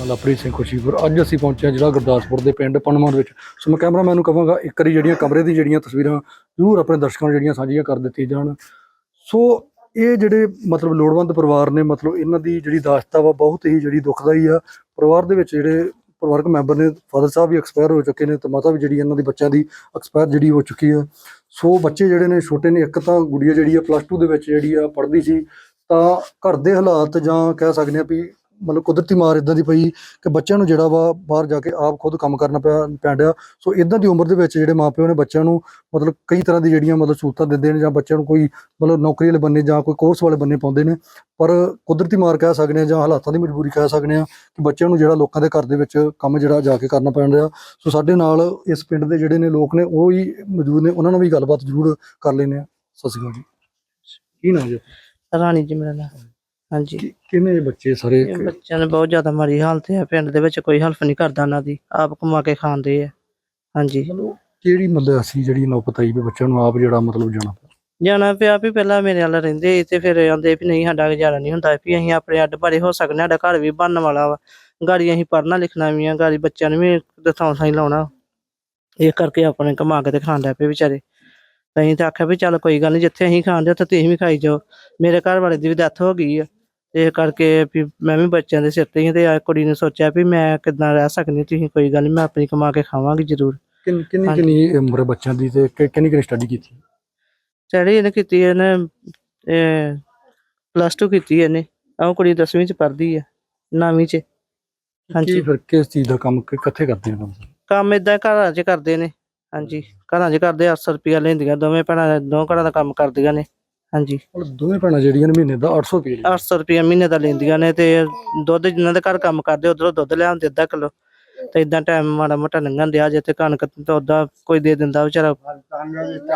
ਮੈਂ ਲਵਪ੍ਰੀਤ ਸਿੰਘ ਖੁਸ਼ੀਪੁਰ। ਅੱਜ ਅਸੀਂ ਪਹੁੰਚੇ ਹਾਂ ਜਿਹੜਾ ਗੁਰਦਾਸਪੁਰ ਦੇ ਪਿੰਡ ਪਨਮਾ ਵਿੱਚ। ਸੋ ਮੈਂ ਕੈਮਰਾਮੈਨ ਨੂੰ ਕਹਾਂਗਾ, ਇੱਕ ਵਾਰੀ ਜਿਹੜੀਆਂ ਕਮਰੇ ਦੀ ਜਿਹੜੀਆਂ ਤਸਵੀਰਾਂ ਜ਼ਰੂਰ ਆਪਣੇ ਦਰਸ਼ਕਾਂ ਨੂੰ ਜਿਹੜੀਆਂ ਸਾਂਝੀਆਂ ਕਰ ਦਿੱਤੀਆਂ ਜਾਣ। ਸੋ ਇਹ ਜਿਹੜੇ ਮਤਲਬ ਲੋੜਵੰਦ ਪਰਿਵਾਰ ਨੇ, ਮਤਲਬ ਇਹਨਾਂ ਦੀ ਜਿਹੜੀ ਦਾਸਤਾ ਵਾ, ਬਹੁਤ ਹੀ ਜਿਹੜੀ ਦੁਖਦਾਈ ਆ। ਪਰਿਵਾਰ ਦੇ ਵਿੱਚ ਜਿਹੜੇ ਪਰਿਵਾਰਕ ਮੈਂਬਰ ਨੇ, ਫਾਦਰ ਸਾਹਿਬ ਵੀ ਐਕਸਪਾਇਰ ਹੋ ਚੁੱਕੇ ਨੇ ਤੇ ਮਾਤਾ ਵੀ ਜਿਹੜੀ ਇਹਨਾਂ ਦੇ ਬੱਚਿਆਂ ਦੀ ਐਕਸਪਾਇਰ ਜਿਹੜੀ ਹੋ ਚੁੱਕੀ ਆ। ਸੋ ਬੱਚੇ ਜਿਹੜੇ ਨੇ, ਛੋਟੇ ਨੇ, ਇੱਕ ਤਾਂ ਗੁੜੀਆ ਜਿਹੜੀ ਆ ਪਲੱਸ 2 ਦੇ ਵਿੱਚ ਜਿਹੜੀ ਆ, ਪੜ੍ਹਦੀ ਸੀ, ਤਾਂ ਘਰ ਦੇ ਹਾਲਾਤ ਜਾਂ ਕਹਿ ਸਕਦੇ ਆ ਵੀ ਮਤਲਬ ਕੁਦਰਤੀ ਮਾਰ ਇਦਾਂ ਦੀ ਪਈ ਕਿ ਬੱਚਿਆਂ ਨੂੰ ਜਿਹੜਾ ਵਾ ਬਾਹਰ ਜਾ ਕੇ ਆਪ ਖੁਦ ਕੰਮ ਕਰਨਾ ਪਿਆ ਪੈਂਦਿਆ ਸੋ ਇਦਾਂ ਦੀ ਉਮਰ ਦੇ ਵਿੱਚ ਜਿਹੜੇ ਮਾਪਿਓ ਨੇ ਬੱਚਿਆਂ ਨੂੰ ਮਤਲਬ ਕਈ ਤਰ੍ਹਾਂ ਦੀ ਜਿਹੜੀਆਂ ਮਤਲਬ ਸਹੂਲਤਾਂ ਦਿੰਦੇ ਨੇ ਜਾਂ ਬੱਚਿਆਂ ਨੂੰ ਕੋਈ ਮਤਲਬ ਨੌਕਰੀ ਵਾਲੇ ਬੰਨੇ ਜਾਂ ਕੋਈ ਕੋਰਸ ਵਾਲੇ ਬੰਨੇ ਪਾਉਂਦੇ ਨੇ, ਪਰ ਕੁਦਰਤੀ ਮਾਰ ਕਹਿ ਸਕਦੇ ਆ ਜਾਂ ਹਾਲਾਤਾਂ ਦੀ ਮਜਬੂਰੀ ਕਹਿ ਸਕਦੇ ਆ ਕਿ ਬੱਚਿਆਂ ਨੂੰ ਜਿਹੜਾ ਲੋਕਾਂ ਦੇ ਘਰ ਦੇ ਵਿੱਚ ਕੰਮ ਜਿਹੜਾ ਜਾ ਕੇ ਕਰਨਾ ਪੈਣ ਰਿਹਾ ਸੋ ਸਾਡੇ ਨਾਲ ਇਸ ਪਿੰਡ ਦੇ ਜਿਹੜੇ ਨੇ ਲੋਕ ਨੇ, ਉਹ ਹੀ ਮੌਜੂਦ ਨੇ, ਉਹਨਾਂ ਨਾਲ ਵੀ ਗੱਲਬਾਤ ਜ਼ਰੂਰ ਕਰ ਲੈਂਦੇ ਆ ਸਤਿ ਸ਼੍ਰੀ ਅਕਾਲ ਜੀ। ਕੀ ਨਾਮ ਜੀ? ਰਾਣੀ ਜੀ ਮੇਰਾ ਨਾਮ। ਹਾਂਜੀ। ਕਿ- ਕਿੰਨੇ ਬੱਚੇ ਸਾਰੇ ਇਹ ਬੱਚਿਆਂ ਦੇ ਬਹੁਤ ਜ਼ਿਆਦਾ ਮਾੜੀ ਹਾਲਤ ਹੈ ਪਿੰਡ ਦੇ ਵਿੱਚ ਕੋਈ ਹੈਲਪ ਨਹੀਂ ਕਰਦਾ ਉਹਨਾਂ ਦੀ ਆਪ ਕਮਾ ਕੇ ਖਾਂਦੇ ਆ। ਹਾਂਜੀ। ਮਤਲਬ ਕਿਹੜੀ ਮਤਲਬ ਅਸੀਂ ਜਿਹੜੀ ਆਈ ਵੀ ਬੱਚਿਆਂ ਨੂੰ ਆਪ ਜਿਹੜਾ ਮਤਲਬ ਜਾਣਾ ਪਿਆ। ਜਾਣਾ ਪਿਆ ਵੀ ਪਹਿਲਾਂ ਮੇਰੇ ਨਾਲ ਰਹਿੰਦੇ ਸੀ ਤੇ ਫਿਰ ਆਂਦੇ ਵੀ ਨਹੀਂ ਸਾਡਾ ਗੁਜ਼ਾਰਾ ਨਹੀਂ ਹੁੰਦਾ ਵੀ ਅਸੀਂ ਆਪਣੇ ਅੱਡ ਭਰੇ ਹੋ ਸਕਦੇ ਹਾਂ, ਸਾਡਾ ਘਰ ਵੀ ਬਣਨ ਵਾਲਾ ਵਾ। ਗਾੜੀ ਅਸੀਂ ਪੜ੍ਹਨਾ ਲਿਖਣਾ ਵੀ ਆ ਗਾੜੀ ਬੱਚਿਆਂ ਨੂੰ ਵੀ ਥਾਂ ਹੀ ਲਾਉਣਾ। ਇਹ ਕਰਕੇ ਆਪਣੇ ਕਮਾ ਕੇ ਤੇ ਖਾਣ ਲੱਗ ਪਏ ਵਿਚਾਰੇ। ਤਾਂ ਅਸੀਂ ਤਾਂ ਆਖਿਆ ਵੀ ਚੱਲ ਕੋਈ ਗੱਲ ਨਹੀਂ ਜਿੱਥੇ ਅਸੀਂ ਖਾਂਦੇ ਉੱਥੇ ਤੁਸੀਂ ਵੀ ਖਾਈ ਜਾਓ। ਮੇਰੇ ਘਰ ਵਾਲੇ ਦੀ ਵੀ ਡੈਥ ਹੋ ਗਈ ਆ। ਤੇ ਇਹ ਕਰਕੇ ਵੀ ਮੈਂ ਵੀ ਬੱਚਿਆਂ ਦੇ ਸਿਰ ਤੇ ਹੀ ਤੇ ਆ ਕੁੜੀ ਨੇ ਸੋਚਿਆ ਵੀ ਮੈਂ ਕਿੱਦਾਂ ਰਹਿ ਸਕਦੀ ਤੁਸੀਂ ਕੋਈ ਗੱਲ ਨਹੀਂ ਮੈਂ ਆਪਣੀ ਕਮਾ ਕੇ ਖਾਵਾਂਗੀ ਜ਼ਰੂਰ। ਕਿੰਨੀ ਕਿੰਨੀ। ਕਿੰਨੀ ਉਮਰ ਹੈ ਬੱਚਿਆਂ ਦੀ ਤੇ ਕਿ- ਕਿੰਨੀ ਕਿੰਨੀ ਸਟੱਡੀ ਕੀਤੀ? ਸਟੱਡੀ ਇਹਨੇ ਕੀਤੀ ਇਹਨੇ ਪਲੱਸ 2 ਕੀਤੀ ਇਹਨੇ ਉਹ ਕੁੜੀ 10ਵੀਂ ਚ ਪੜ੍ਹਦੀ ਆ ਨੌਵੀਂ ਚ। ਹਾਂਜੀ। ਕੀ ਫਿਰ ਕਿਸ ਚੀਜ਼ ਦਾ ਕੰਮ ਕਿ- ਕਿੱਥੇ ਕਰਦੇ ਨੇ ਕੰਮ? ਕੰਮ ਇਦਾਂ ਘਰਾਂ 'ਚ ਕਰਦੇ ਨੇ ਹਾਂਜੀ। ਘਰਾਂ 'ਚ ਕਰਦੇ 800 ਰੁਪਿਆ ਲੈਂਦੀਆਂ ਦੋਵੇਂ ਭੈਣਾਂ ਦੋ ਘਰਾਂ ਦਾ ਕੰਮ ਕਰਦੀਆਂ ਨੇ। ਹਾਂਜੀ। ਮਤਲਬ ਦੋਵੇਂ ਭੈਣਾਂ ਜਿਹੜੀਆਂ ਨੇ ਮਹੀਨੇ ਦਾ 800 ਰੁਪਏ 800 ਰੁਪਿਆ ਮਹੀਨੇ ਦਾ ਲੈਂਦੀਆਂ ਨੇ ਤੇ ਦੁੱਧ ਜਿਨ੍ਹਾਂ ਦੇ ਘਰ ਕੰਮ ਕਰਦੇ ਉਧਰੋਂ ਦੁੱਧ ਲਿਆਉਂਦੇ ਅੱਧਾ ਕਿਲੋ। ਤੇ ਇਦਾਂ ਟਾਈਮ ਮਾੜਾ ਮੋਟਾ ਲੰਘਣ ਦਿਆ ਜੇ ਤੇ ਕਣਕ ਤਾਂ ਉਦਾਂ ਕੋਈ ਦੇ ਦਿੰਦਾ ਵਿਚਾਰਾ।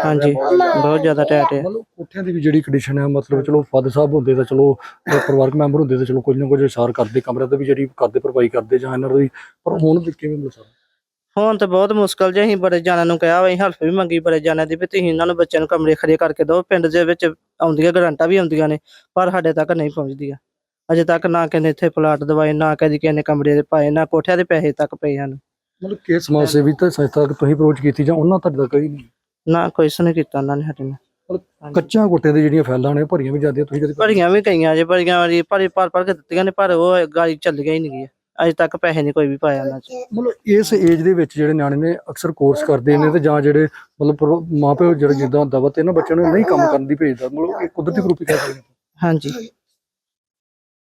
ਹਾਂਜੀ ਬਹੁਤ ਜ਼ਿਆਦਾ ਟੈਟ ਹੈ ਮਤਲਬ ਕੋਠਿਆਂ ਦੀ ਵੀ ਜਿਹੜੀ ਕੰਡੀਸ਼ਨ ਹੈ ਮਤਲਬ ਚਲੋ ਫਾਦਰ ਸਾਹਿਬ ਹੁੰਦੇ ਤਾਂ ਚਲੋ ਪਰਿਵਾਰਕ ਮੈਂਬਰ ਹੁੰਦੇ ਤਾਂ ਚਲੋ ਕੁਝ ਨਾ ਕੁਝ ਇਸ਼ਾਰ ਕਰਦੇ ਕਮਰੇ ਤੇ ਵੀ ਜਿਹੜੀ ਕਰਦੇ ਭਰਪਾਈ ਕਰਦੇ ਜਾਂ ਇਹਨਾਂ ਦੀ ਪਰ ਹੁਣ ਵੀ ਕਿਵੇਂ ਮਿਲ ਸਕਦਾ ਹੁਣ ਤਾਂ ਬਹੁਤ ਮੁਸ਼ਕਲ ਜੇ ਅਸੀਂ ਬੜੇ ਜਾਣਿਆਂ ਨੂੰ ਕਿਹਾ ਵਾ ਅਸੀਂ ਹੈਲਪ ਵੀ ਮੰਗੀ ਬੜੇ ਜਾਣਿਆਂ ਦੀ ਵੀ ਤੁਸੀਂ ਇਹਨਾਂ ਨੂੰ ਬੱਚਿਆਂ ਨੂੰ ਕਮਰੇ ਖੜੇ ਕਰਕੇ ਦਿਓ ਪਿੰਡ ਦੇ ਵਿੱਚ ਆਉਂਦੀਆਂ ਗਰੰਟਾਂ ਵੀ ਆਉਂਦੀਆਂ ਨੇ ਪਰ ਸਾਡੇ ਤੱਕ ਨਹੀਂ ਪਹੁੰਚਦੀਆਂ। ਅਜੇ ਤੱਕ ਨਾ ਨੇ ਇੱਥੇ ਪਲਾਟ ਦਵਾਏ ਨਾ ਕਦੀ ਕਿਸੇ ਨੇ ਕਮਰੇ ਦੇ ਪਾਏ ਨਾ ਕੋਠਿਆਂ ਦੇ ਪੈਸੇ ਤੱਕ ਪਏ ਹਨ। ਮਤਲਬ ਕਿ ਸਮਾਜ ਸੇਵੀ ਤਾਂ ਸੰਸਥਾ ਤੱਕ ਤੁਸੀਂ ਅਪਰੋਚ ਕੀਤੀ ਜਾਂ ਉਹਨਾਂ ਤੱਕ ਤਾਂ ਕੋਈ ਨਹੀਂ? ਨਾ ਕੋਈ ਸੁਣ ਕੀਤਾ ਉਹਨਾਂ ਨੇ ਸਾਡੇ ਨਾਲ। ਕੱਚਾ ਕੋਟੇ ਦੀ ਜਿਹੜੀਆਂ ਫੈਲਾਂ ਨੇ ਭਰੀਆਂ ਵੀ ਜਾਂਦੀਆਂ ਤੁਸੀਂ ਕਦੇ ਭਰੀਆਂ ਵੀ ਗਈਆਂ ਜੇ ਭਰੀਆਂ ਵਾਰੀ ਭਰੀ ਭਰ ਭਰ ਕੇ ਦਿੱਤੀਆਂ ਨੇ ਪਰ ਉਹ ਗਾੜੀ ਚੱਲੀਆਂ ਹੀ ਨਹੀਂ ਗਈਆਂ। ਅਜੇ ਤੱਕ ਪੈਸੇ ਨਹੀਂ ਕੋਈ ਵੀ ਪਾਇਆ ਉਹਨਾਂ ਚ। ਮਤਲਬ ਇਸ ਏਜ ਦੇ ਵਿੱਚ ਜਿਹੜੇ ਨਿਆਣੇ ਨੇ ਅਕਸਰ ਕੋਰਸ ਕਰਦੇ ਨੇ ਤੇ ਜਾਂ ਜਿਹੜੇ ਮਤਲਬ ਪਰਿ- ਮਾਪਿਓ ਜਿਹੜੇ ਜਿੱਦਾਂ ਹੁੰਦਾ ਵਾ ਤੇ ਇਹਨਾਂ ਬੱਚਿਆਂ ਨੂੰ ਨਹੀਂ ਕੰਮ ਕਰਨ ਦੀ ਭੇਜਦਾ ਮਤਲਬ ਇਹ ਕੁਦਰਤੀ ਰੂਪ ਹੀ ਸਕਦੇ ਹਾਂ ਹਾਂਜੀ।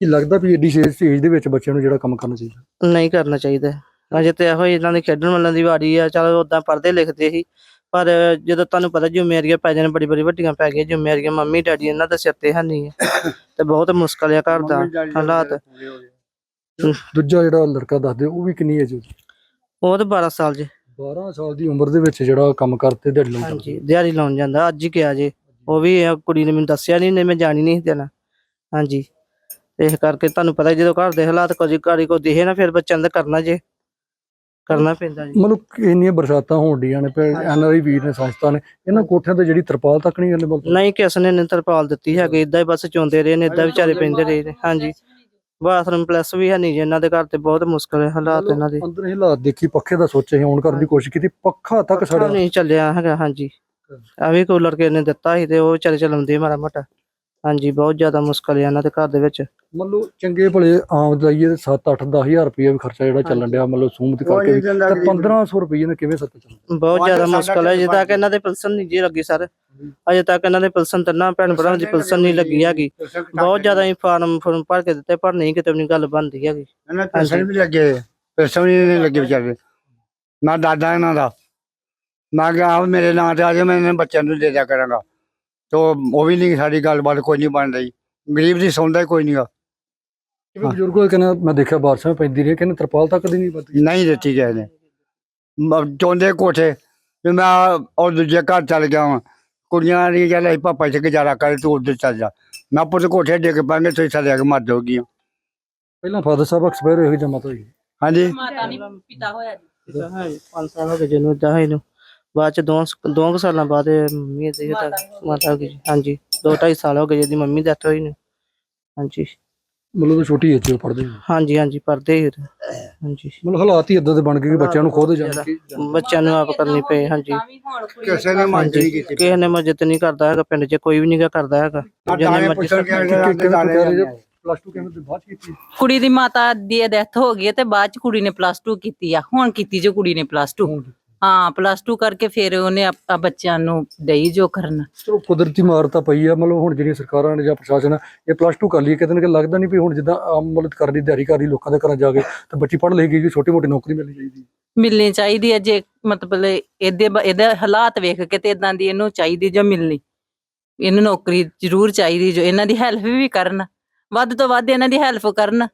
ਕੀ ਲੱਗਦਾ ਵੀ ਏਡੀ ਏਜ ਦੇ ਵਿੱਚ ਬੱਚਿਆਂ ਨੂੰ ਜਿਹੜਾ ਕੰਮ ਕਰਨਾ ਚਾਹੀਦਾ? ਨਹੀਂ ਕਰਨਾ ਚਾਹੀਦਾ। ਅਜੇ ਤੇ ਇਹੋ ਹੀ ਇਹਨਾਂ ਦੀ ਖੇਡਣ ਵਾਲਿਆਂ ਦੀ ਵਾਰੀ ਆ। ਚਲ ਉਦਾਂ ਪੜ੍ਹਦੇ ਲਿਖਦੇ ਸੀ। ਪਰ ਜਦੋਂ ਤੁਹਾਨੂੰ ਪਤਾ ਜ਼ਿੰਮੇਵਾਰੀਆਂ ਪੈ ਜਾਣ ਬੜੀ ਬੜੀ ਵੱਡੀਆਂ ਪੈ ਗਈਆਂ ਜ਼ਿੰਮੇਵਾਰੀਆਂ ਮੰਮੀ ਡੈਡੀ ਇਹਨਾਂ ਦੇ ਸਿਰ ਤੇ ਹੈ ਨਹੀਂ। ਹੈ ਤੇ ਬਹੁਤ ਮੁਸ਼ਕਲ ਆ ਘਰ ਦਾ ਹਾਲਾਤ। ਦੂਜਾ ਜਿਹੜਾ ਲੜਕਾ ਦੱਸਦੇ ਉਹ ਵੀ ਕਿੰਨੀ ਏਜ ਉਹ ਤਾਂ 12 ਸਾਲ ਜੇ। 12 ਸਾਲ ਦੀ ਉਮਰ ਦੇ ਵਿੱਚ ਜਿਹੜਾ ਕੰਮ ਕਰਤੇ ਦਿਹਾੜੀ ਲਾਉਂਦਾ ਹਾਂਜੀ ਦਿਹਾੜੀ ਲਾਉਣ ਜਾਂਦਾ ਅੱਜ ਹੀ ਗਿਆ ਜੇ। ਉਹ ਵੀ ਇਹ ਕੁੜੀ ਨੇ ਮੈਨੂੰ ਦੱਸਿਆ ਨਹੀਂ ਨੇ ਮੈਂ ਜਾਣੀ ਨਹੀਂ ਸੀ ਦੇਣਾ ਹਾਂਜੀ। ਇਸ ਕਰਕੇ ਤੁਹਾਨੂੰ ਪਤਾ ਜਦੋਂ ਘਰ ਦੇ ਹਾਲਾਤ ਕੁਝ ਘਰ ਕੋ ਦਿਖੇ ਨਾ ਫਿਰ ਬੱਚਿਆਂ ਦਾ ਕਰਨਾ ਜੇ। ਕਰਨਾ ਪੈਂਦਾ ਜੀ। ਮਤਲਬ ਇੰਨੀਆਂ ਬਰਸਾਤਾਂ ਹੋਣ ਡੀਆਂ ਨੇ ਐਨਆਰਆਈ ਵੀਰ ਨੇ ਸੰਸਥਾ ਨੇ ਇਹਨਾਂ ਕੋਠਿਆਂ ਤੇ ਜਿਹੜੀ ਤਰਪਾਲ ਤੱਕ ਨਹੀਂ ਅਵੇਲੇਬਲ ਨਹੀਂ ਕਿਸ ਨੇ ਨੀ ਤਰਪਾਲ ਦਿੱਤੀ ਹੈਗੀ ਇਦਾਂ ਹੀ ਬਸ ਚੋਂਦੇ ਰਹੇ ਨੇ ਇਦਾਂ ਵਿਚਾਰੇ ਪੈਂਦੇ ਰਹੇ ਨੇ। ਹਾਂਜੀ। ਬਾਥਰੂਮ ਪਲੱਸ ਵੀ ਹੈ ਨਹੀਂ ਜੀ ਇਹਨਾਂ ਦੇ ਘਰ ਤੇ ਬਹੁਤ ਮੁਸ਼ਕਲ ਹੈ ਹਾਲਾਤ ਇਹਨਾਂ ਦੇ। ਅੰਦਰ ਹਾਲਾਤ ਦੇਖੀ ਪੱਖੇ ਦਾ ਸੋਚੇ ਹੁਣ ਕਰਨ ਦੀ ਕੋਸ਼ਿਸ਼ ਕੀਤੀ ਪੱਖਾ ਤੱਕ ਪੱਖਾ ਸੜਿਆ। ਨਹੀਂ ਚੱਲਿਆ ਹੈਗਾ ਹਾਂਜੀ। ਆ ਵੀ ਕੂਲਰ ਕੇ ਨੇ ਦਿੱਤਾ ਸੀ ਤੇ ਉਹ ਵਿਚਾਰੇ ਚਲਾਉਂਦੇ ਮਾੜਾ ਮੋਟਾ। ਹਾਂਜੀ ਬਹੁਤ ਜ਼ਿਆਦਾ ਮੁਸ਼ਕਲ ਹੈ ਇਹਨਾਂ ਦੇ ਘਰ ਦੇ ਵਿੱਚ। ਮਤਲਬ ਚੰਗੇ ਭਲੇ ਆਮ ਜਾਈਏ 7 8 10000 ਰੁਪਏ ਵੀ ਖਰਚਾ ਜਿਹੜਾ ਚੱਲਣ ਡਿਆ ਮਤਲਬ ਸੂਮਤ ਕਰਕੇ ਵੀ, ਤੇ 1500 ਰੁਪਏ ਨੇ ਕਿਵੇਂ ਸੱਤ ਚੱਲਦਾ ਬਹੁਤ ਜ਼ਿਆਦਾ ਮੁਸ਼ਕਲ ਹੈ ਜਿੱਦਾਂ ਕਿ ਇਹਨਾਂ ਦੇ ਪਿਲਸਨ ਨਹੀਂ ਜੀ ਲੱਗੀ ਸਰ। ਅਜੇ ਤੱਕ ਇਹਨਾਂ ਦੇ ਪਿਲਸਨ ਤਿੰਨਾਂ ਭੈਣ ਭਰਾਵਾਂ ਦੀ ਪਿਲਸਨ ਨਹੀਂ ਲੱਗੀ ਹੈਗੀ। ਬਹੁਤ ਜ਼ਿਆਦਾ ਹੀ ਫਾਰਮ ਫਾਰਮ ਭਰ ਕੇ ਦਿੱਤੇ ਪਰ ਨਹੀਂ ਕਿਤੇ ਵੀ ਗੱਲ ਬਣਦੀ ਹੈਗੀ। ਇਹਨਾਂ ਪੈਸੇ ਵੀ ਲੱਗੇ ਪੈਸੇ ਵੀ ਨਹੀਂ ਲੱਗੇ ਵਿਚਾਰੇ। ਨਾ ਦਾਦਾ ਇਹਨਾਂ ਦਾ। ਮੈਂ ਕਿਹਾ ਮੇਰੇ ਨਾਂ ਤੇ ਆ ਜਾ ਮੈਂ ਇਹਨਾਂ ਬੱਚਿਆਂ ਨੂੰ ਦੇ ਦਿਆ ਕਰਾਂਗਾ। ਤੋ ਉਹ ਵੀ ਨਹੀਂ ਸਾਡੀ ਗੱਲਬਾਤ ਕੋਈ ਨਹੀਂ ਬਣ ਰਹੀ। ਗਰੀਬ ਦੀ ਸੁਣਦਾ ਹੀ ਕੋਈ ਨਹੀਂਗਾ ਕਿਉਂਕਿ ਬਜ਼ੁਰਗੋ ਕਹਿੰਦਾ ਮੈਂ ਦੇਖਿਆ ਬਾਰਿਸ਼ਾਂ ਪੈਂਦੀ ਰਹੀ ਕਹਿੰਦੇ ਤਰਪਾਲ ਤੱਕ ਦੀ ਨਹੀਂ ਪਤੀ ਨਹੀਂ ਦਿੱਤੀ ਕਿਸੇ ਨੇ। ਮ- ਚਾਹੁੰਦੇ ਕੋਠੇ ਵੀ ਮੈਂ ਉਹ ਦੂਜੇ ਘਰ ਚੱਲ ਗਿਆ ਵਾਂ। ਕੁੜੀਆਂ ਦੀ ਗੱਲ ਹੈ ਪਾਪਾ ਚ ਗੁਜ਼ਾਰਾ ਕਰ ਤੂੰ ਉੱਧਰ ਚੱਲ ਜਾ। ਮੈਂ ਪੁੱਤ ਕੋਠੇ ਡਿੱਗ ਪਾਂਗੇ ਤੁਸੀਂ ਆ ਕੇ ਮਰ ਜਾਓਗੀ ਪਹਿਲਾਂ ਫਾਦਰ ਸਾਹਿਬ ਐਕਸਪਾਇਰ ਹੋਏ ਜਮਾ ਤੋਂ ਹੀ। ਹਾਂਜੀ। ਮਾਤਾ ਨਹੀਂ ਪਿਤਾ ਹੋਇਆ ਜੀ। ਹਾਂਜੀ 5 ਸਾਲ ਹੋ ਗਏ ਜਿਹਨੂੰ ਇਦਾਂ ਹੋਏ ਨੂੰ। ਬਾਅਦ ਚ ਦੋ ਦੋ ਕੁ ਸਾਲਾਂ ਬਾਅਦ ਇਹ ਮੰਮੀ ਦੀ ਤਾਂ ਮਾਤਾ ਹੋ ਗਈ ਜੀ। ਹਾਂਜੀ ਦੋ ਢਾਈ ਸਾਲ ਹੋ ਗਏ ਜਿਹਦੀ ਮੰਮੀ ਡੈਥ ਹੋਈ ਨੂੰ। ਹਾਂਜੀ। ਮਤਲਬ ਛੋਟੀ ਏਜ 'ਚ ਹੋ ਹਾਂਜੀ ਹਾਂਜੀ ਪੜਦੇ ਹੀ ਹਾਂਜੀ। ਮਤਲਬ ਹਾਲਾਤ ਹੀ ਇਦਾਂ ਦੇ ਬਣ ਗਏ ਕਿ ਬੱਚਿਆਂ ਨੂੰ ਖੁਦ ਜਾਣ ਕੇ ਬੱਚਿਆਂ ਨੂੰ ਆਪ ਕਰਨੀ ਪਈ ਹਾਂਜੀ। ਕਿਸੇ ਨੇ ਮੰਨ ਨਹੀਂ ਕੀਤੀ। ਕਿਸੇ ਨੇ ਮਦਦ ਨਹੀਂ ਕਰਦਾ ਹੈਗਾ ਪਿੰਡ 'ਚ ਕੋਈ ਵੀ ਨਹੀਂ ਕਰਦਾ ਹੈਗਾ। ਜਿੰਨੇ ਦਾਣੇ ਮਰਜ਼ੀ ਪੁੱਛਣ ਸਰਕਾਰ- ਕੇ ਕਿਵੇਂ ਕਹਿ ਰਹੇ ਪਲੱਸ 2 ਕਿਵੇਂ ਤੇ ਬਾਅਦ 'ਚ ਕੀਤੀ? ਕੁੜੀ ਦੀ ਮਾਤਾ ਦੀ ਡੈਥ ਹੋ ਗਈ ਹੈ ਤੇ ਬਾਅਦ ਚ ਕੁੜੀ ਨੇ ਪਲੱਸ 2 ਕੀਤੀ ਆ। ਹੁਣ ਕੀਤੀ ਜੋ ਕੁੜੀ ਨੇ ਪਲੱਸ 2 ਹਾਂ ਪਲੱਸ 2 ਕਰਕੇ ਫਿਰ ਉਹਨੇ ਆ ਬੱਚਿਆਂ ਨੂੰ ਦਈ ਜੋ ਕਰਨ। ਚਲੋ ਕੁਦਰਤੀ ਮਾਰ ਤਾਂ ਪਈ ਆ ਮਤਲਬ ਹੁਣ ਜਿਹੜੀਆਂ ਸਰਕਾਰਾਂ ਨੇ ਜਾਂ ਪ੍ਰਸ਼ਾਸਨ ਆ, ਇਹ ਪਲੱਸ 2 ਕਰ ਲਈ ਕਿਤੇ ਨਾ ਕਿਤੇ ਲੱਗਦਾ ਨਹੀਂ ਵੀ ਹੁਣ ਜਿੱਦਾਂ ਆਮ ਮਤਲਬ ਕਰਦੀ ਦਿਹਾੜੀ ਕਰਦੀ ਲੋਕਾਂ ਦੇ ਘਰਾਂ ਜਾ ਕੇ ਤਾਂ ਬੱਚੀ ਪੜ੍ਹ ਲਏਗੀ ਕਿ ਛੋਟੀ ਮੋਟੀ ਨੌਕਰੀ ਮਿਲਣੀ ਚਾਹੀਦੀ ਮਿਲਣੀ ਚਾਹੀਦੀ ਹੈ ਜੇ ਮਤਲਬ ਇਹਦੇ ਬ- ਇਹਦੇ ਹਾਲਾਤ ਵੇਖ ਕੇ ਤੇ ਇਦਾਂ ਦੀ ਇਹਨੂੰ ਚਾਹੀਦੀ ਜੋ ਮਿਲਣੀ। ਇਹਨੂੰ ਨੌਕਰੀ ਜ਼ਰੂਰ ਚਾਹੀਦੀ ਜੋ ਇਹਨਾਂ ਦੀ ਹੈਲਪ ਵੀ ਕਰਨ ਵੱਧ ਤੋਂ ਵੱਧ ਇਹਨਾਂ ਦੀ ਹੈਲਪ ਕਰਨ।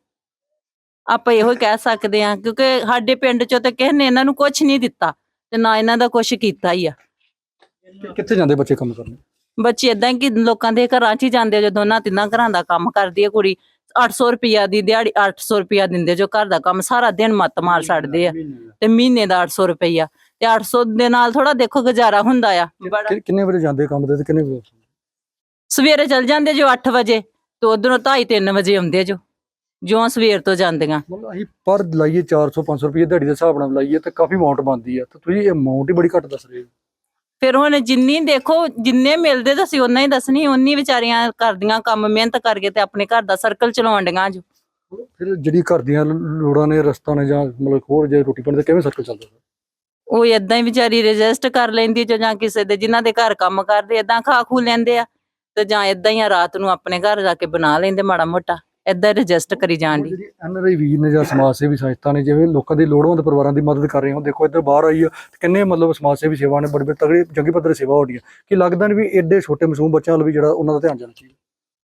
ਆਪਾਂ ਇਹੋ ਹੀ ਕਹਿ ਸਕਦੇ ਹਾਂ ਕਿਉਂਕਿ ਸਾਡੇ ਪਿੰਡ ਚੋਂ ਤਾਂ ਕਿਸੇ ਨੇ ਇਹਨਾਂ ਨੂੰ ਕੁਝ ਨਹੀਂ ਦਿੱਤਾ। ਤੇ ਨਾ ਇਹਨਾਂ ਦਾ ਕੁਝ ਕੀਤਾ ਹੀ ਆ। ਕਿ- ਕਿੱਥੇ ਜਾਂਦੇ ਬੱਚੇ ਕੰਮ ਕਰਨ? ਬੱਚੇ ਇਦਾਂ ਕਿ ਲੋਕਾਂ ਦੇ ਘਰਾਂ 'ਚ ਹੀ ਜਾਂਦੇ ਆ, ਜਦੋਂ ਤਿੰਨਾਂ ਘਰਾਂ ਦਾ ਕੰਮ ਕਰਦੀ ਹੈ ਕੁੜੀ 800 ਰੁਪਿਆ ਦੀ ਦਿਹਾੜੀ 800 ਰੁਪਿਆ ਦਿੰਦੇ ਜੋ ਘਰ ਦਾ ਕੰਮ ਸਾਰਾ ਦਿਨ ਮੱਤ ਮਾਰ ਛੱਡਦੇ ਆ। ਤੇ ਮਹੀਨੇ ਦਾ 800 ਰੁਪਈਆ। ਤੇ 800 ਦੇ ਨਾਲ ਥੋੜਾ ਦੇਖੋ ਗੁਜ਼ਾਰਾ ਹੁੰਦਾ ਆ। ਬੜਾ ਕਿ- ਕਿੰਨੇ ਵਜੇ ਜਾਂਦੇ ਕੰਮ ਤੇ ਤੇ ਕਿੰਨੇ ਵਜੇ ਸਵੇਰੇ ਚਲ ਜਾਂਦੇ ਜੋ 8 ਵਜੇ ਤੇ ਉਧਰੋਂ 2:30 3 ਵਜੇ ਆਉਂਦੇ ਜੋ। ਜਿਉਂ ਸਵੇਰ ਤੋਂ ਜਾਂਦੀਆਂ। ਮਤਲਬ ਅਸੀਂ ਪਰ ਲਾਈਏ 400 500 ਰੁਪਏ ਦਿਹਾੜੀ ਦੇ ਹਿਸਾਬ ਨਾਲ ਲਾਈਏ ਤਾਂ ਕਾਫੀ ਅਮਾਉਂਟ ਬਣਦੀ ਆ। ਤਾਂ ਤੁਸੀਂ ਇਹ ਅਮਾਉਂਟ ਹੀ ਬੜੀ ਘੱਟ ਦੱਸ ਰਹੇ ਹੋ। ਫਿਰ ਹੁਣ ਜਿੰਨੀ ਦੇਖੋ ਜਿੰਨੇ ਮਿਲਦੇ ਤਾਂ ਅਸੀਂ ਉਹਨਾਂ ਹੀ ਦੱਸਣੀ ਉਨੀ ਵਿਚਾਰੀਆਂ ਕਰਦੀਆਂ ਕੰਮ ਮਿਹਨਤ ਕਰਕੇ ਤੇ ਆਪਣੇ ਘਰ ਦਾ ਸਰਕਲ ਚਲਾਉਣ ਡੀਆਂ ਜੋ ਫਿਰ ਜਿਹੜੀ ਘਰ ਦੀਆਂ ਲੋੜਾਂ ਨੇ ਰਸਤਾ ਨੇ ਜਾਂ ਮਤਲਬ ਹੋਰ ਜੇ ਰੋਟੀ ਪਾਣੀ ਦਾ ਕਿਵੇਂ ਸਰਕਲ ਚੱਲਦਾ ਉਹ ਇਦਾਂ ਹੀ ਵਿਚਾਰੀ ਰਜਿਸਟ ਕਰ ਲੈਂਦੀ ਜੋ ਜਾਂ ਕਿਸੇ ਦੇ ਜਿਨ੍ਹਾਂ ਦੇ ਘਰ ਕੰਮ ਕਰਦੇ ਇਦਾਂ ਖਾ ਖੂ ਲੈਂਦੇ ਆ। ਤੇ ਜਾਂ ਇਦਾਂ ਹੀ ਆ ਰਾਤ ਨੂੰ ਆਪਣੇ ਘਰ ਜਾ ਕੇ ਬਣਾ ਲੈਂਦੇ ਮਾੜਾ ਮੋਟਾ। ਇਦਾਂ ਰਜਿਸਟ ਕਰੀ ਜਾਣ ਦੀ ਜਿਹੜੀ ਐਨਆਰਆਈ ਵੀਰ ਨੇ ਜਾਂ ਸਮਾਜ ਸੇਵੀ ਸੰਸਥਾ ਨੇ ਜਿਵੇਂ ਲੋਕਾਂ ਦੀ ਲੋੜਵੰਦ ਪਰਿਵਾਰਾਂ ਦੀ ਮਦਦ ਕਰ ਰਹੇ ਹੋ ਦੇਖੋ ਇੱਧਰ ਬਾਹਰ ਆਈ ਆ ਤੇ ਕਿੰਨੇ ਮਤਲਬ ਸਮਾਜ ਸੇਵੀ ਸੇਵਾ ਨੇ ਬੜੇ ਬੜੇ ਤਗੜੇ ਚੰਗੀ ਪੱਧਰ ਸੇਵਾ ਹੋ ਰਹੀ ਹੈ ਕਿ ਲੱਗਦਾ ਨਹੀਂ ਵੀ ਐਡੇ ਛੋਟੇ ਮਾਸੂਮ ਬੱਚਿਆਂ ਵੱਲ ਵੀ ਜਿਹੜਾ ਉਹਨਾਂ ਦਾ ਧਿਆਨ ਜਾਣਾ ਚਾਹੀਦਾ?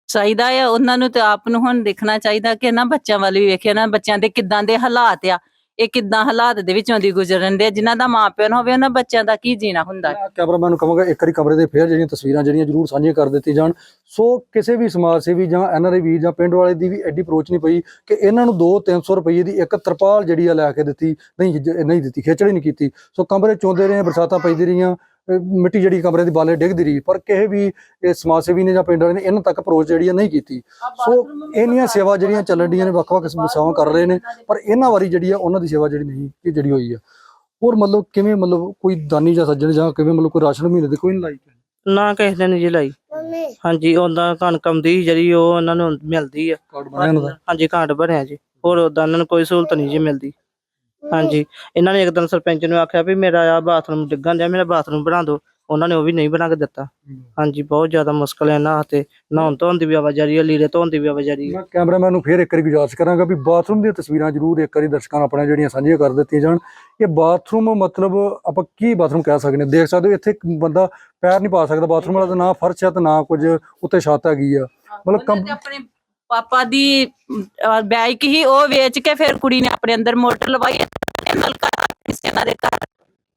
ਚਾਹੀਦਾ ਆ ਉਹਨਾਂ ਨੂੰ ਤੇ ਆਪ ਨੂੰ ਹੁਣ ਦੇਖਣਾ ਚਾਹੀਦਾ ਕਿ ਨਾ ਬੱਚਿਆਂ ਵੱਲ ਵੀ ਵੇਖਿਆ ਨਾ ਬੱਚਿਆਂ ਦੇ ਕਿੱਦਾਂ ਦੇ ਹਾਲਾਤ ਆ। ਇਹ ਕਿੱਦਾਂ ਹਾਲਾਤ ਦੇ ਵਿੱਚੋਂ ਦੀ ਗੁਜ਼ਰਨ ਦੇ, ਜਿਨ੍ਹਾਂ ਦਾ ਮਾਪਿਓ ਨਾ ਹੋਵੇ, ਉਹਨਾਂ ਬੱਚਿਆਂ ਦਾ ਕੀ ਜੀਣਾ ਹੁੰਦਾ? ਮੈਂ ਕੈਮਰਾਮੈਨ ਨੂੰ ਕਹਾਂਗਾ, ਇੱਕ ਵਾਰੀ ਕਮਰੇ ਦੇ ਫੇਰ ਜਿਹੜੀਆਂ ਤਸਵੀਰਾਂ ਜਿਹੜੀਆਂ ਜ਼ਰੂਰ ਸਾਂਝੀਆਂ ਕਰ ਦਿੱਤੀ ਜਾਣ। ਸੋ ਕਿਸੇ ਵੀ ਸਮਾਜ ਸੇਵੀ ਜਾਂ ਐਨਆਰਆਈ ਵੀਰ ਜਾਂ ਪਿੰਡ ਵਾਲੇ ਦੀ ਵੀ ਐਡੀ ਅਪਰੋਚ ਨਹੀਂ ਪਈ ਕਿ ਇਹਨਾਂ ਨੂੰ 2-300 ਰੁਪਏ ਦੀ ਇੱਕ ਤਰਪਾਲ ਜਿਹੜੀ ਆ ਲੈ ਕੇ ਦਿੱਤੀ, ਨਹੀਂ ਜ- ਨਹੀਂ ਦਿੱਤੀ ਖੇਚੜੀ ਨਹੀਂ ਕੀਤੀ। ਸੋ ਕਮਰੇ ਚੋਂਦੇ ਰਹੇ, ਬਰਸਾਤਾਂ ਪੈਂਦੀ ਰਹੀਆਂ ਮਿੱਟੀ ਜਿਹੜੀ ਕਮਰੇ ਦੀ ਬਾਲੇ ਡਿੱਗਦੀ ਰਹੀ ਪਰ ਕਿਸੇ ਵੀ ਇਹ ਸਮਾਜ ਸੇਵੀ ਨੇ ਜਾਂ ਪਿੰਡ ਵਾਲੇ ਨੇ ਇਹਨਾਂ ਤੱਕ ਅਪਰੋਚ ਜਿਹੜੀ ਆ ਨਹੀਂ ਕੀਤੀ। ਸੋ ਇੰਨੀਆਂ ਸੇਵਾ ਜਿਹੜੀਆਂ ਚੱਲਣ ਡੀਆਂ ਨੇ ਵੱਖ-ਵੱਖ ਸੇਵਾਵਾਂ ਕਰ ਰਹੇ ਨੇ ਪਰ ਇਹਨਾਂ ਵਾਰੀ ਜਿਹੜੀ ਆ ਉਹਨਾਂ ਦੀ ਸੇਵਾ ਜਿਹੜੀ ਨਹੀਂ ਕਿ ਜਿਹੜੀ ਹੋਈ ਆ। ਹੋਰ ਮਤਲਬ ਕਿਵੇਂ ਮਤਲਬ ਕੋਈ ਦਾਨੀ ਜਾਂ ਸੱਜਣ ਜਾਂ ਕਿਵੇਂ ਮਤਲਬ ਕੋਈ ਰਾਸ਼ਨ ਮਹੀਨੇ ਦੇ ਕੋਈ ਨਹੀਂ ਲਾਈ ਨਾ? ਕਿਸੇ ਨੇ ਨਹੀਂ ਜੀ ਲਾਈ। ਹਾਂਜੀ ਉਹਦਾ ਕਣਕ ਆਉਂਦੀ ਜਿਹੜੀ ਉਹ ਉਹਨਾਂ ਨੂੰ ਮਿਲਦੀ ਆ। ਹਾਂਜੀ ਕਾਰਡ ਬਣਿਆ ਜੀ। ਹੋਰ ਉਹਨਾਂ ਨੂੰ ਕੋਈ ਸਹੂਲਤ ਨਹੀਂ ਜੀ ਮਿਲਦੀ। ਹਾਂਜੀ। ਇਹਨਾਂ ਨੇ ਇੱਕ ਦਿਨ ਸਰਪੰਚ ਨੂੰ ਆਖਿਆ ਵੀ ਮੇਰਾ ਆ ਬਾਥਰੂਮ ਡਿੱਗਣ ਡਿਆ ਮੇਰਾ ਬਾਥਰੂਮ ਬਣਾ ਦਿਓ। ਉਹਨਾਂ ਨੇ ਉਹ ਵੀ ਨਹੀਂ ਬਣਾ ਕੇ ਦਿੱਤਾ। ਹਾਂਜੀ ਬਹੁਤ ਜ਼ਿਆਦਾ ਮੁਸ਼ਕਲ ਹੈ ਇਹਨਾਂ ਤੇ ਨਹਾਉਣ ਧੋਣ ਦੀ ਵੀ ਆਵਾਜਾਰੀ ਹੈ ਲੀੜੇ ਧੋਣ ਦੀ ਵੀ ਆਵਾਜਾਰੀ ਹੈ। ਮੈਂ ਕੈਮਰਾਮੈਨ ਨੂੰ ਫੇਰ ਇੱਕ ਵਾਰੀ ਗੁਜ਼ਾਰਿਸ਼ ਕਰਾਂਗਾ ਵੀ ਬਾਥਰੂਮ ਦੀਆਂ ਤਸਵੀਰਾਂ ਜ਼ਰੂਰ ਇੱਕ ਵਾਰੀ ਦਰਸ਼ਕਾਂ ਨਾਲ ਆਪਣੀਆਂ ਜਿਹੜੀਆਂ ਸਾਂਝੀਆਂ ਕਰ ਦਿੱਤੀਆਂ ਜਾਣ। ਇਹ ਬਾਥਰੂਮ ਮਤਲਬ ਆਪਾਂ ਕੀ ਬਾਥਰੂਮ ਕਹਿ ਸਕਦੇ ਹਾਂ? ਦੇਖ ਸਕਦੇ ਹੋ ਇੱਥੇ ਇੱਕ ਬੰਦਾ ਪੈਰ ਨਹੀਂ ਪਾ ਸਕਦਾ। ਬਾਥਰੂਮ ਵਾਲਾ ਤਾਂ ਨਾ ਫਰਸ਼ ਹੈ ਤੇ ਨਾ ਕੁਝ ਉੱਤੇ ਛੱਤ ਹੈਗੀ ਆ। ਮਤਲਬ ਆਪਣੇ ਪਾਪਾ ਦੀ ਬਾਈਕ ਹੀ ਉਹ ਵੇਚ ਕੇ ਫਿਰ ਕੁੜੀ ਨੇ ਆਪਣੇ ਅੰਦਰ ਮੋਟਰ ਲਵਾਈ ਤੇ ਨਲਕਾ ਕਿਸੇ ਨਾਲ ਦੇ ਘਰ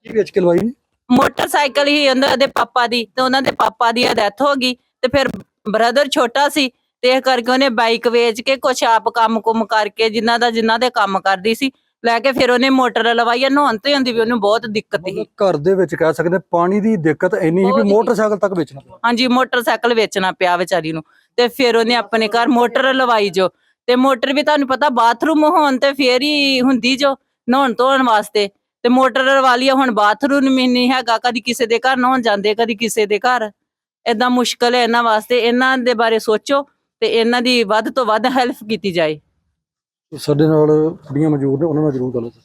ਕੀ ਵੇਚ ਕੇ ਲਵਾਈ? ਮੋਟਰਸਾਈਕਲ ਹੀ ਉਹਨਾਂ ਦੇ ਪਾਪਾ ਦੀ ਤੇ ਉਹਨਾਂ ਦੇ ਪਾਪਾ ਦੀ ਡੈਥ ਹੋ ਗਈ ਤੇ ਫਿਰ ਬ੍ਰਦਰ ਛੋਟਾ ਸੀ ਤੇ ਇਹ ਕਰਕੇ ਉਹਨੇ ਬਾਈਕ ਵੇਚ ਕੇ ਕੁਛ ਆਪ ਕੰਮ ਕੁਮ ਕਰਕੇ ਜਿਨ੍ਹਾਂ ਦਾ ਜਿਨ੍ਹਾਂ ਦੇ ਕੰਮ ਕਰਦੀ ਸੀ ਲੈ ਕੇ ਫਿਰ ਉਹਨੇ ਮੋਟਰ ਲਵਾਈ ਆ ਨਹਾਉਣ ਤੇ ਹੁੰਦੀ ਵੀ ਉਹਨੂੰ ਬਹੁਤ ਦਿੱਕਤ ਸੀ ਮਤਲਬ ਘਰ ਦੇ ਵਿੱਚ ਕਹਿ ਸਕਦੇ ਹਾਂ, ਪਾਣੀ ਦੀ ਦਿੱਕਤ ਇੰਨੀ ਸੀ ਬਹੁਤ ਵੀ। ਮੋਟਰਸਾਈਕਲ ਤੱਕ ਵੇਚਣਾ ਪਿਆ ਹਾਂਜੀ ਮੋਟਰਸਾਈਕਲ ਵੇਚਣਾ ਪਿਆ ਵਿਚਾਰੀ ਨੂੰ ਤੇ ਫਿਰ ਉਹਨੇ ਆਪਣੇ ਘਰ ਮੋਟਰ ਲਵਾਈ ਜੋ। ਤੇ ਮੋਟਰ ਵੀ ਤੁਹਾਨੂੰ ਪਤਾ ਬਾਥਰੂਮ ਹੋਣ ਤੇ ਫੇਰ ਹੀ ਹੁੰਦੀ ਜੋ ਨਹਾਉਣ ਧੋਣ ਵਾਸਤੇ। ਤੇ ਮੋਟਰ ਲਵਾ ਲਈ ਹੁਣ ਬਾਥਰੂਮ ਵੀ ਨਹੀਂ ਹੈਗਾ ਕਦੀ ਕਿਸੇ ਦੇ ਘਰ ਨਹਾਉਣ ਜਾਂਦੇ ਕਦੀ ਕਿਸੇ ਦੇ ਘਰ। ਏਦਾਂ ਮੁਸ਼ਕਲ ਹੈ ਇਹਨਾਂ ਵਾਸਤੇ ਇਹਨਾਂ ਦੇ ਬਾਰੇ ਸੋਚੋ ਤੇ ਇਹਨਾਂ ਦੀ ਵੱਧ ਤੋਂ ਵੱਧ ਹੈਲਪ ਕੀਤੀ ਜਾਏ। ਸਾਡੇ ਨਾਲ ਕੁੜੀਆਂ ਮੌਜੂਦ ਨੇ ਉਹਨਾਂ ਨਾਲ ਜ਼ਰੂਰ ਗੱਲ ਦੱਸੋ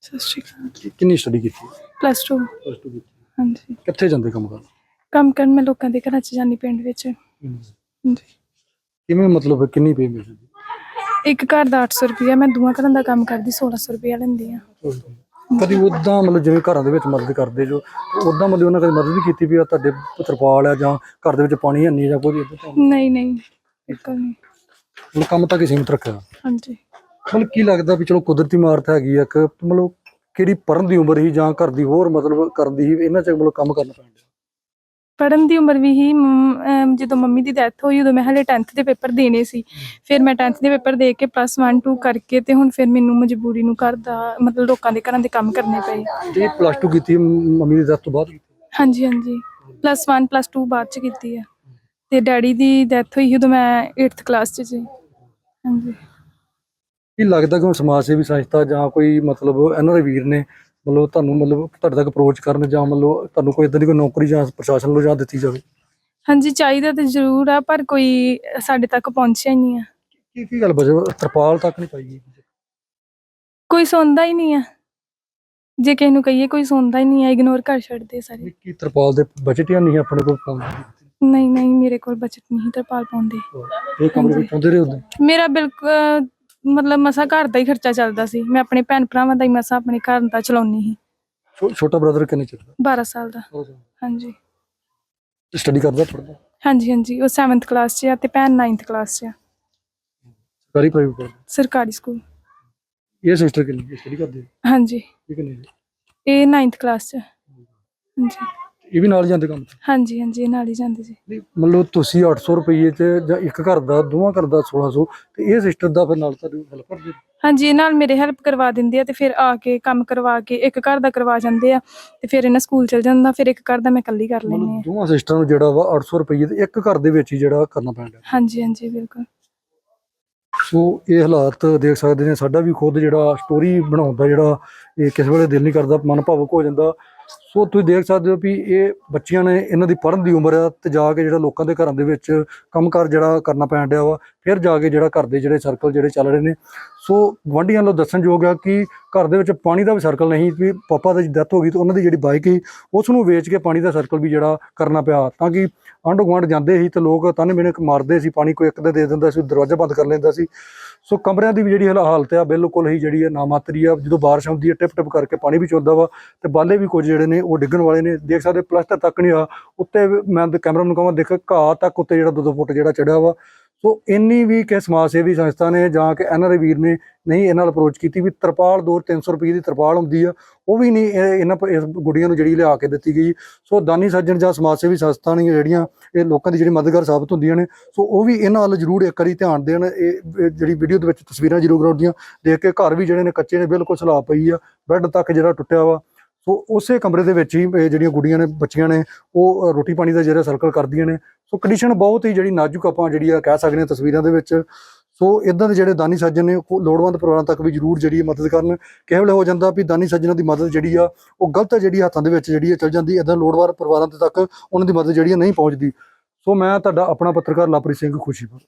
ਸਤਿ ਸ਼੍ਰੀ ਅਕਾਲ। ਕਿ- ਕਿੰਨੀ ਸਟੱਡੀ ਕੀਤੀ? ਪਲੱਸ 2 ਪਲੱਸ ਟੂ ਕੀਤੀ। ਹਾਂਜੀ। ਕਿੱਥੇ ਜਾਂਦੇ ਕੰਮ ਕਰਨ? ਕੰਮ ਕਰਨ ਮੈਂ ਲੋਕਾਂ ਦੇ ਘਰਾਂ 'ਚ ਜਾਂਦੀ ਪਿੰਡ ਵਿੱਚ। ਕਿਵੇਂ ਮਤਲਬ ਕਿੰਨੀ ਪੇ ਮਿਲਦੀ? ਇੱਕ ਘਰ ਦਾ 800 ਰੁਪਇਆ ਮੈਂ ਦੂਆ ਘਰਾਂ ਦਾ ਕੰਮ ਕਰਦੀ 1600 ਰੁਪਇਆ ਲੈਂਦੀ ਆ। ਕਦੀ ਉਦਾਂ ਮਤਲਬ ਜਿਵੇਂ ਘਰਾਂ ਦੇ ਵਿੱਚ ਮਦਦ ਕਰਦੇ ਜੋ ਉਦਾਂ ਮਤਲਬ ਉਹਨਾਂ ਕਦੀ ਮਦਦ ਵੀ ਕੀਤੀ ਵੀ ਆ ਤੁਹਾਡੇ ਤਰਪਾਲ ਆ ਜਾਂ ਘਰ ਦੇ ਵਿੱਚ ਪਾਣੀ ਹੈ ਨਹੀਂ ਜਾਂ ਕੋਈ ਨਹੀਂ? ਨਹੀਂ ਇੱਕ ਨਹੀਂ। ਮਤਲਬ ਕੰਮ ਤਾਂ ਕਿਸੇ ਸੀਮਤ ਰੱਖਿਆ ਹਾਂਜੀ। ਮਤਲਬ ਕੀ ਲੱਗਦਾ ਵੀ ਚਲੋ ਕੁਦਰਤੀ ਮਾਰਤ ਹੈਗੀ ਆ ਇੱਕ ਮਤਲਬ ਕਿਹੜੀ ਪੜਨ ਦੀ ਉਮਰ ਹੀ ਜਾਂ ਘਰ ਦੀ ਹੋਰ ਮਤਲਬ ਕਰਨ ਦੀ ਹੀ ਇਹਨਾਂ ਚ ਮਤਲਬ ਕੰਮ ਕਰਨਾ ਪੈਂਦਾ। ਪੜਨ ਦੀ ਉਮਰ ਵੀ ਹੀ ਮੰਮ- ਜਦੋਂ ਮੰਮੀ ਦੀ ਡੈਥ ਹੋਈ ਉਦੋਂ ਮੈਂ ਹਲੇ 10th ਦੇ ਪੇਪਰ ਦੇਣੇ ਸੀ। ਫਿਰ ਮੈਂ 10th ਦੇ ਪੇਪਰ ਦੇ ਕੇ ਪਲੱਸ 1 2 ਕਰਕੇ ਤੇ ਹੁਣ ਫਿਰ ਮੈਨੂੰ ਮਜਬੂਰੀ ਨੂੰ ਘਰ ਦਾ ਮਤਲਬ ਲੋਕਾਂ ਦੇ ਘਰਾਂ ਦੇ ਕੰਮ ਕਰਨੇ ਪਏ। ਇਹ ਪਲੱਸ 2 ਕੀਤੀ ਮ- ਮੰਮੀ ਦੀ death ਤੋਂ ਬਾਅਦ? ਕੀਤੀ ਹਾਂਜੀ ਹਾਂਜੀ। ਪਲੱਸ 1 ਪਲੱਸ 2 ਬਾਅਦ ਚ ਕੀਤੀ ਆ। ਤੇ ਡੈਡੀ ਦੀ ਡੈਥ ਹੋਈ ਸੀ ਉਦੋਂ ਮੈਂ 8th ਕਲਾਸ ਚ ਸੀ। ਹਾਂਜੀ। ਕੀ ਲੱਗਦਾ ਕਿ ਸਮਾਜ ਸੇਵੀ ਸੰਸਥਾ ਜਾਂ ਕੋਈ ਮਤਲਬ ਇਹਨਾਂ ਦੇ ਵੀਰ ਨੇ ਮਤਲਬ ਤੁਹਾਨੂੰ ਮਤਲਬ ਤੁਹਾਡੇ ਤੱਕ ਅਪਰੋਚ ਕਰਨ ਜਾਂ ਮਤਲਬ ਤੁਹਾਨੂੰ ਕੋਈ ਇਦਾਂ ਦੀ ਕੋਈ ਨੌਕਰੀ ਜਾਂ ਪ੍ਰਸ਼ਾਸਨ ਵੱਲੋਂ ਜਾਂ ਦਿੱਤੀ ਜਾਵੇ? ਹਾਂਜੀ ਚਾਹੀਦਾ ਤਾਂ ਜ਼ਰੂਰ ਆ ਪਰ ਕੋਈ ਸਾਡੇ ਤੱਕ ਪਹੁੰਚਿਆ ਹੀ ਨਹੀਂ ਆ। ਕੀ ਕੀ ਗੱਲ ਬਜੇ ਤਰਪਾਲ ਤੱਕ ਨਹੀਂ ਪਾਈ ਗਈ? ਕੋਈ ਸੁਣਦਾ ਹੀ ਨਹੀਂ ਆ। ਜੇ ਕਿਸੇ ਨੂੰ ਕਹੀਏ ਕੋਈ ਸੁਣਦਾ ਹੀ ਨਹੀਂ ਆ ਇਗਨੋਰ ਕਰ ਛੱਡਦੇ ਸਾਰੇ। ਕੀ ਤਰਪਾਲ ਦੇ ਬਜਟ ਜਾਂ ਨਹੀਂ ਆਪਣੇ ਕੋਲ ਪਾਉਂਦੇ ਨਹੀਂ ਨਹੀਂ ਮੇਰੇ ਕੋਲ ਬਚਤ ਨਹੀਂ ਤਰਪਾਲ ਪਾਉਂਦੇ। ਇਹ ਕਮਰੇ ਵਿੱਚ ਪਾਉਂਦੇ ਰਹੇ ਹੁੰਦੇ ਮੇਰਾ ਬਿਲਕੁਲ ਮਤਲਬ ਮਸਾ ਘਰ ਦਾ ਹੀ ਖਰਚਾ ਚੱਲਦਾ ਸੀ। ਮੈਂ ਆਪਣੇ ਭੈਣ ਭਰਾਵਾਂ ਦਾ ਹੀ ਮਸਾ ਆਪਣੇ ਘਰ ਦਾ ਚਲਾਉਣੀ ਸੀ। ਛੋ- ਛੋਟਾ ਬ੍ਰਦਰ ਕਿੰਨੇ ਚਿਰ 12 ਸਾਲ ਦਾ। ਹਾਂਜੀ। ਸਟੱਡੀ ਕਰਦਾ ਪੜਦਾ ਹਾਂਜੀ ਹਾਂਜੀ। ਉਹ 7th ਕਲਾਸ 'ਚ ਆ ਤੇ ਭੈਣ 9th ਕਲਾਸ 'ਚ ਆ। ਸਰਕਾਰੀ ਪ੍ਰਾਈਵੇਟ ਸਰਕਾਰੀ ਸਕੂਲ ਇਹ ਸਿਸਟਰ ਕਿੰਨੀ? ਸਟੱਡੀ ਕਰਦੇ? ਹਾਂਜੀ। ਇਹ ਕਿੰਨੇ? ਇਹ 9th ਕਲਾਸ 'ਚ ਆ। ਹਾਂਜੀ। ਇਹ ਵੀ ਨਾਲ ਜਾਂਦੇ ਕੰਮ ਤੇ? ਹਾਂਜੀ ਹਾਂਜੀ ਇਹ ਨਾਲ ਹੀ ਜਾਂਦੇ ਸੀ ਨਹੀਂ, ਮਤਲਬ ਤੁਸੀਂ 800 ਰੁਪਏ ਚ ਜਾਂ ਇੱਕ ਘਰ ਦਾ ਦੋਵਾਂ ਘਰ ਦਾ 1600 ਤੇ ਇਹ ਸਿਸਟਰ ਦਾ ਫਿਰ ਨਾਲ ਤੁਹਾਨੂੰ ਹੈਲਪ ਕਰਦੇ ਹਾਂਜੀ ਇਹ ਨਾਲ ਮੇਰੇ ਹੈਲਪ ਕਰਵਾ ਦਿੰਦੇ ਆ ਤੇ ਫਿਰ ਆ ਕੇ ਕੰਮ ਕਰਵਾ ਕੇ ਇੱਕ ਘਰ ਦਾ ਕਰਵਾ ਜਾਂਦੇ ਆ ਤੇ ਫਿਰ ਇਹਨਾਂ ਸਕੂਲ ਚਲ ਜਾਂਦਾ ਫਿਰ ਇੱਕ ਘਰ ਦਾ ਮੈਂ ਇਕੱਲੀ ਕਰ ਲੈਂਦੀ ਮਤਲਬ ਆ ਦੋਵਾਂ ਸਿਸਟਰਾਂ ਨੂੰ ਜਿਹੜਾ ਵਾ 800 ਰੁਪਏ ਤੇ ਇੱਕ ਘਰ ਦੇ ਵਿੱਚ ਹੀ ਜਿਹੜਾ ਕਰਨਾ ਪੈਂਦਾ ਹਾਂਜੀ ਹਾਂਜੀ ਬਿਲਕੁਲ। ਸੋ ਇਹ ਹਾਲਾਤ ਦੇਖ ਸਕਦੇ ਨੇ ਸਾਡਾ ਵੀ ਖੁਦ ਜਿਹੜਾ ਸਟੋਰੀ ਬਣਾਉਣ ਦਾ ਜਿਹੜਾ ਇਹ ਕਿਸੇ ਵੇਲੇ ਦਿਲ ਨਹੀਂ ਕਰਦਾ ਮਨ ਭਾਵੁਕ ਹੋ ਜਾਂਦਾ। ਸੋ ਤੁਸੀਂ ਦੇਖ ਸਕਦੇ ਹੋ ਵੀ ਇਹ ਬੱਚਿਆਂ ਨੇ ਇਹਨਾਂ ਦੀ ਪੜ੍ਹਨ ਦੀ ਉਮਰ ਆ ਤੇ ਜਾ ਕੇ ਜਿਹੜਾ ਲੋਕਾਂ ਦੇ ਘਰਾਂ ਦੇ ਵਿੱਚ ਕੰਮਕਾਰ ਜਿਹੜਾ ਕਰਨਾ ਪੈਣ ਡਿਆ ਵਾ, ਫਿਰ ਜਾ ਕੇ ਜਿਹੜਾ ਘਰ ਦੇ ਜਿਹੜੇ ਸਰਕਲ ਜਿਹੜੇ ਚੱਲ ਰਹੇ ਨੇ ਸੋ ਗੁਆਂਢੀਆਂ ਨੂੰ ਦੱਸਣਯੋਗ ਆ ਕਿ ਘਰ ਦੇ ਵਿੱਚ ਪਾਣੀ ਦਾ ਵੀ ਸਰਕਲ ਨਹੀਂ, ਵੀ ਪਾਪਾ ਦੀ ਡੈਥ ਹੋ ਗਈ ਤੇ ਉਹਨਾਂ ਦੀ ਜਿਹੜੀ ਬਾਈਕ ਸੀ, ਉਸ ਨੂੰ ਵੇਚ ਕੇ ਪਾਣੀ ਦਾ ਸਰਕਲ ਵੀ ਜਿਹੜਾ ਕਰਨਾ ਪਿਆ, ਤਾਂ ਕਿ ਆਂਢ ਗੁਆਂਢ ਜਾਂਦੇ ਸੀ ਤੇ ਲੋਕ ਤਾਨੇ ਮੇਨੇ ਮਾਰਦੇ ਸੀ, ਪਾਣੀ ਕੋਈ ਇੱਕ ਦੇ ਦੇ ਦਿੰਦਾ ਸੀ, ਦਰਵਾਜ਼ਾ ਬੰਦ ਕਰ ਲੈਂਦਾ ਸੀ। ਸੋ ਕਮਰਿਆਂ ਦੀ ਵੀ ਜਿਹੜੀ ਹਾਲ- ਹਾਲਤ ਆ, ਬਿਲਕੁਲ ਹੀ ਜਿਹੜੀ ਹੈ ਨਾਮਾਤਰੀ ਆ, ਜਦੋਂ ਬਾਰਿਸ਼ ਆਉਂਦੀ ਹੈ ਟਿਪ ਟਿਪ ਕਰਕੇ ਪਾਣੀ ਵੀ ਚੁੰਦਾ ਵਾ ਤੇ ਬਾਲੇ ਵੀ ਕੁਝ ਜਿਹੜੇ ਨੇ ਉਹ ਡਿੱਗਣ ਵਾਲੇ ਨੇ, ਦੇਖ ਸਕਦੇ ਪਲਸਟਰ ਤੱਕ ਨਹੀਂ ਆ, ਉੱਤੇ ਵੀ ਮੈਂ ਤੇ ਕੈਮਰਾ ਨੂੰ ਕਹਾਂ, ਦੇਖ ਘਾਹ ਤੱਕ ਉੱਤੇ ਜਿਹੜਾ ਦੋ ਦੋ ਫੁੱਟ ਜਿਹੜਾ ਚੜਿਆ ਵਾ। ਸੋ ਇੰਨੀ ਵੀ ਕਿ ਸਮਾਜ ਸੇਵੀ ਸੰਸਥਾ ਨੇ ਜਾਂ ਕਿ ਐਨਆਰਆਈ ਵੀਰ ਨੇ ਨਹੀਂ ਇਹਨਾਂ ਨਾਲ ਅਪਰੋਚ ਕੀਤੀ ਵੀ ਤਰਪਾਲ ਦੋ 300 ਰੁਪਏ ਦੀ ਤਰਪਾਲ ਹੁੰਦੀ ਆ, ਉਹ ਵੀ ਨਹੀਂ ਇਹ- ਇਹਨਾਂ ਪ- ਇਸ ਗੁੱਡੀਆਂ ਨੂੰ ਜਿਹੜੀ ਲਿਆ ਕੇ ਦਿੱਤੀ ਗਈ। ਸੋ ਦਾਨੀ ਸੱਜਣ ਜਾਂ ਸਮਾਜ ਸੇਵੀ ਸੰਸਥਾ ਨੇ ਜਿਹੜੀਆਂ ਇਹ ਲੋਕਾਂ ਦੀ ਜਿਹੜੀ ਮਦਦਗਾਰ ਸਾਬਤ ਹੁੰਦੀਆਂ ਨੇ, ਸੋ ਉਹ ਵੀ ਇਹਨਾਂ ਵੱਲ ਜ਼ਰੂਰ ਇੱਕ ਵਾਰੀ ਧਿਆਨ ਦੇਣ, ਇਹ ਜਿਹੜੀ ਵੀਡੀਓ ਦੇ ਵਿੱਚ ਤਸਵੀਰਾਂ ਜ਼ਰੂਰ ਆਉਂਦੀਆਂ ਦੇਖ ਕੇ ਘਰ ਵੀ ਜਿਹੜੇ ਨੇ ਕੱਚੇ ਨੇ, ਬਿਲਕੁਲ ਸਲਾਹ ਪਈ ਆ, ਬੈੱਡ ਤੱਕ ਜਿਹੜਾ ਟੁੱਟਿਆ ਵਾ ਸੋ ਉਸੇ ਕਮਰੇ ਦੇ ਵਿੱਚ ਹੀ ਇਹ ਜਿਹੜੀਆਂ ਗੁੱਡੀਆਂ ਨੇ, ਬੱਚੀਆਂ ਨੇ, ਉਹ ਰੋਟੀ ਪਾਣੀ ਦਾ ਜਿਹੜਾ ਸਰਕਲ ਕਰਦੀਆਂ ਨੇ। ਸੋ ਕੰਡੀਸ਼ਨ ਬਹੁਤ ਹੀ ਜਿਹੜੀ ਨਾਜ਼ੁਕ ਆਪਾਂ ਜਿਹੜੀ ਆ ਕਹਿ ਸਕਦੇ ਹਾਂ ਤਸਵੀਰਾਂ ਦੇ ਵਿੱਚ। ਸੋ ਇਦਾਂ ਦੇ ਜਿਹੜੇ ਦਾਨੀ ਸੱਜਣ ਨੇ, ਉਹ ਲੋੜਵੰਦ ਪਰਿਵਾਰਾਂ ਤੱਕ ਵੀ ਜ਼ਰੂਰ ਜਿਹੜੀ ਮਦਦ ਕਰਨ। ਕਿਸੇ ਹੋ ਜਾਂਦਾ ਵੀ ਦਾਨੀ ਸੱਜਣਾਂ ਦੀ ਮਦਦ ਜਿਹੜੀ ਆ, ਉਹ ਗਲਤ ਜਿਹੜੀ ਹੱਥਾਂ ਦੇ ਵਿੱਚ ਜਿਹੜੀ ਆ ਚਲ ਜਾਂਦੀ ਇਦਾਂ ਲੋੜਵੰਦ ਪਰਿਵਾਰਾਂ ਦੇ ਤੱਕ ਉਹਨਾਂ ਦੀ ਮਦਦ ਜਿਹੜੀ ਆ ਨਹੀਂ ਪਹੁੰਚਦੀ। ਸੋ ਮੈਂ ਤੁਹਾਡਾ ਆਪਣਾ ਪੱਤਰਕਾਰ ਲਵਪ੍ਰੀਤ ਸਿੰਘ ਖੁਸ਼ੀਪੁਰ